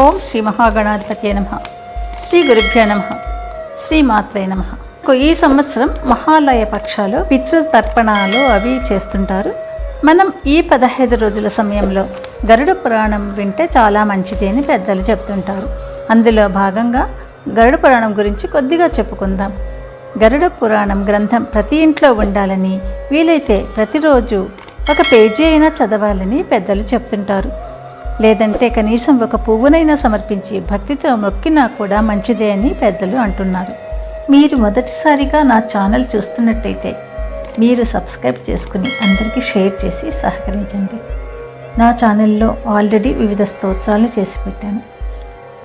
ఓం శ్రీ మహాగణాధిపతి నమ. శ్రీ గురుభ్యో నమ. శ్రీమాత్రే నమ. ఈ సంవత్సరం మహాలయ పక్షాలు పితృతర్పణాలు అవి చేస్తుంటారు. మనం ఈ పదహైదు రోజుల సమయంలో గరుడ పురాణం వింటే చాలా మంచిది అని పెద్దలు చెప్తుంటారు. అందులో భాగంగా గరుడ పురాణం గురించి కొద్దిగా చెప్పుకుందాం. గరుడ పురాణం గ్రంథం ప్రతి ఇంట్లో ఉండాలని వీలైతే ప్రతిరోజు ఒక పేజీ అయినా చదవాలని పెద్దలు చెప్తుంటారు. లేదంటే కనీసం ఒక పువ్వునైనా సమర్పించి భక్తితో మొక్కినా కూడా మంచిదే అని పెద్దలు అంటున్నారు. మీరు మొదటిసారిగా నా ఛానల్ చూస్తున్నట్టయితే మీరు సబ్స్క్రైబ్ చేసుకుని అందరికీ షేర్ చేసి సహకరించండి. నా ఛానల్లో ఆల్రెడీ వివిధ స్తోత్రాలు చేసి పెట్టాను.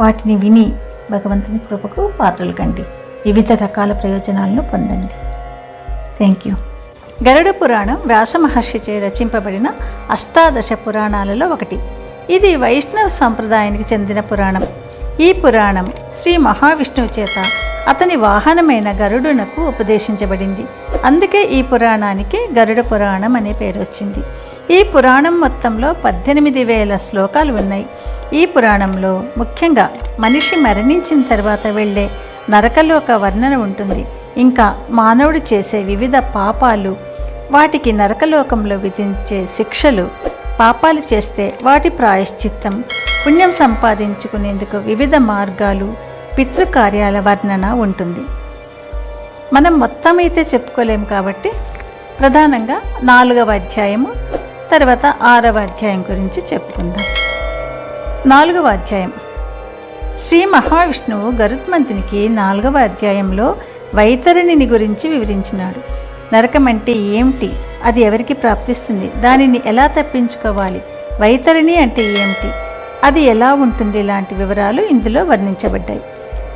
వాటిని విని భగవంతుని కృపకు పాత్రలు కండి. వివిధ రకాల ప్రయోజనాలను పొందండి. Thank you. గరుడ పురాణం వ్యాస మహర్షిచే రచింపబడిన అష్టాదశ పురాణాలలో ఒకటి. ఇది వైష్ణవ సంప్రదాయానికి చెందిన పురాణం. ఈ పురాణం శ్రీ మహావిష్ణువు చేత అతని వాహనమైన గరుడునకు ఉపదేశించబడింది. అందుకే ఈ పురాణానికి గరుడ పురాణం అనే పేరు వచ్చింది. ఈ పురాణం మొత్తంలో పద్దెనిమిది వేల శ్లోకాలు ఉన్నాయి. ఈ పురాణంలో ముఖ్యంగా మనిషి మరణించిన తర్వాత వెళ్ళే నరకలోక వర్ణన ఉంటుంది. ఇంకా మానవుడు చేసే వివిధ పాపాలు వాటికి నరకలోకంలో విధించే శిక్షలు పాపాలు చేస్తే వాటి ప్రాయశ్చిత్తం. పుణ్యం సంపాదించుకునేందుకు వివిధ మార్గాలు పితృకార్యాల వర్ణన ఉంటుంది. మనం మొత్తం అయితే చెప్పుకోలేము కాబట్టి ప్రధానంగా నాలుగవ అధ్యాయము తర్వాత ఆరవ అధ్యాయం గురించి చెప్పుకుందాం. నాలుగవ అధ్యాయం. శ్రీ మహావిష్ణువు గరుత్మంతునికి నాలుగవ అధ్యాయంలో వైతరణిని గురించి వివరించినాడు. నరకం అంటే ఏమిటి? అది ఎవరికి ప్రాప్తిస్తుంది? దానిని ఎలా తప్పించుకోవాలి? వైతరిణి అంటే ఏమిటి? అది ఎలా ఉంటుంది? లాంటి వివరాలు ఇందులో వర్ణించబడ్డాయి.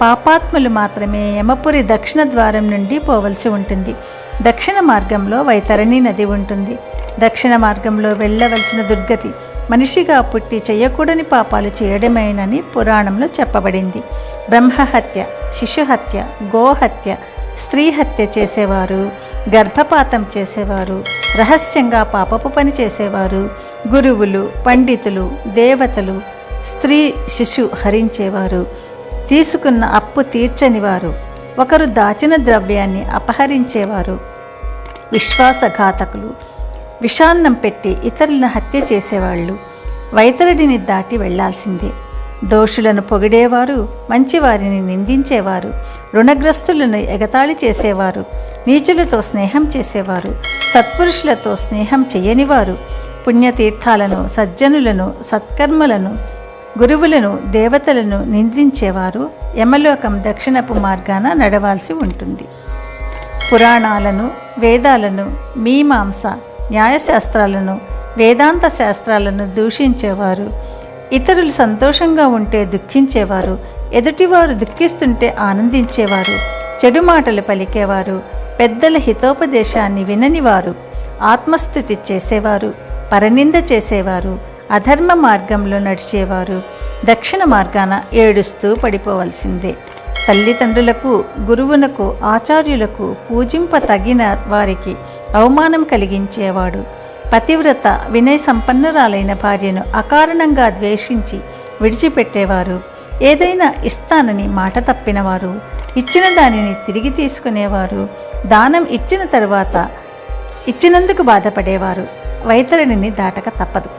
పాపాత్ములు మాత్రమే యమపురి దక్షిణ ద్వారం నుండి పోవలసి ఉంటుంది. దక్షిణ మార్గంలో వైతరణి నది ఉంటుంది. దక్షిణ మార్గంలో వెళ్ళవలసిన దుర్గతి మనిషిగా పుట్టి చేయకూడని పాపాలు చేయడమేనని పురాణంలో చెప్పబడింది. బ్రహ్మహత్య శిశుహత్య గోహత్య స్త్రీ హత్య చేసేవారు గర్భపాతం చేసేవారు రహస్యంగా పాపపు పని చేసేవారు గురువులు పండితులు దేవతలు స్త్రీ శిశు హరించేవారు. తీసుకున్న అప్పు తీర్చని వారు ఒకరు దాచిన ద్రవ్యాన్ని అపహరించేవారు. విశ్వాసఘాతకులు విషాన్నం పెట్టి ఇతరులను హత్య చేసేవాళ్ళు వైతరుడిని దాటి వెళ్ళాల్సిందే. దోషులను పొగిడేవారు మంచివారిని నిందించేవారు రుణగ్రస్తులను ఎగతాళి చేసేవారు నీచులతో స్నేహం చేసేవారు సత్పురుషులతో స్నేహం చేయనివారు పుణ్యతీర్థాలను సజ్జనులను సత్కర్మలను గురువులను దేవతలను నిందించేవారు యమలోకం దక్షిణపు మార్గాన నడవాల్సి ఉంటుంది. పురాణాలను వేదాలను మీమాంస న్యాయశాస్త్రాలను వేదాంత శాస్త్రాలను దూషించేవారు ఇతరులు సంతోషంగా ఉంటే దుఃఖించేవారు ఎదుటివారు దుఃఖిస్తుంటే ఆనందించేవారు చెడు మాటలు పలికేవారు పెద్దల హితోపదేశాన్ని విననివారు ఆత్మస్థుతి చేసేవారు పరనింద చేసేవారు అధర్మ మార్గంలో నడిచేవారు దక్షిణ మార్గాన ఏడుస్తూ పడిపోవలసిందే. తల్లిదండ్రులకు గురువునకు ఆచార్యులకు పూజింప తగిన వారికి అవమానం కలిగించేవాడు. పతివ్రత వినయ సంపన్నురాలైన భార్యను అకారణంగా ద్వేషించి విడిచిపెట్టేవారు. ఏదైనా ఇస్తానని మాట తప్పినవారు ఇచ్చిన దానిని తిరిగి తీసుకునేవారు దానం ఇచ్చిన తర్వాత ఇచ్చినందుకు బాధపడేవారు వైతరిణిని దాటక తప్పదు.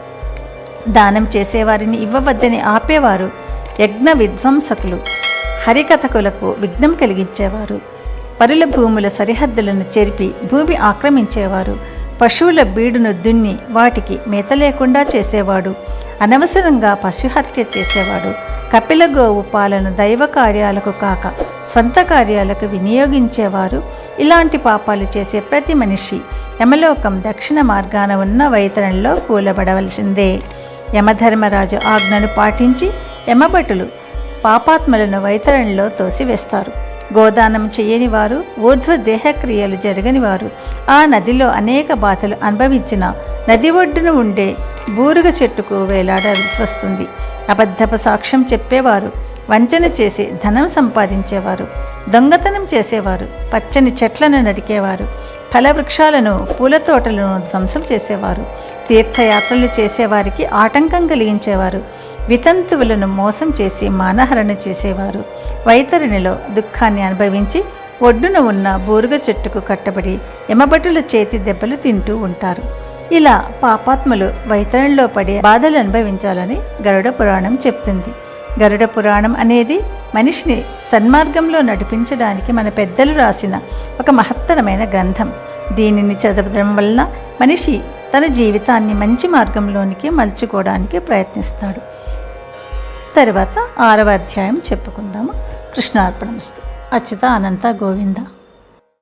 దానం చేసేవారిని ఇవ్వవద్దని ఆపేవారు యజ్ఞ విధ్వంసకులు హరికథకులకు విఘ్నం కలిగించేవారు పరుల భూముల సరిహద్దులను చెరిపి భూమి ఆక్రమించేవారు పశువుల బీడును దున్ని వాటికి మేత లేకుండా చేసేవాడు. అనవసరంగా పశుహత్య చేసేవాడు. కపిల గోవు పాలను దైవ కార్యాలకు కాక స్వంత కార్యాలకు వినియోగించేవారు. ఇలాంటి పాపాలు చేసే ప్రతి మనిషి యమలోకం దక్షిణ మార్గాన ఉన్న వైతరణలో కూలబడవలసిందే. యమధర్మరాజు ఆజ్ఞను పాటించి యమభటులు పాపాత్మలను వైతరణలో తోసివేస్తారు. గోదానం చేయని వారు ఊర్ధ్వ దేహక్రియలు జరగని వారు. ఆ నదిలో అనేక బాధలు అనుభవించిన నది ఒడ్డున ఉండే బూరుగ చెట్టుకు వేలాడాల్సి వస్తుంది. అబద్ధపు సాక్ష్యం చెప్పేవారు వంచన చేసి ధనం సంపాదించేవారు దొంగతనం చేసేవారు పచ్చని చెట్లను నరికేవారు ఫలవృక్షాలను పూల తోటలను ధ్వంసం చేసేవారు తీర్థయాత్రలు చేసేవారికి ఆటంకం కలిగించేవారు. వితంతువులను మోసం చేసి మానహరణ చేసేవారు. వైతరిణిలో దుఃఖాన్ని అనుభవించి ఒడ్డున ఉన్న బూరుగ చెట్టుకు కట్టబడి ఎమబటుల చేతి దెబ్బలు తింటూ ఉంటారు. ఇలా పాపాత్ములు వైతరణిలో పడే బాధలు అనుభవించాలని గరుడ పురాణం చెప్తుంది. గరుడ పురాణం అనేది మనిషిని సన్మార్గంలో నడిపించడానికి మన పెద్దలు రాసిన ఒక మహత్తరమైన గ్రంథం. దీనిని చదవడం వలన మనిషి తన జీవితాన్ని మంచి మార్గంలోనికి మలుచుకోవడానికి ప్రయత్నిస్తాడు. తర్వాత ఆరవ అధ్యాయం చెప్పుకుందాము. కృష్ణార్పణమస్తు అచ్యుత అనంత గోవింద.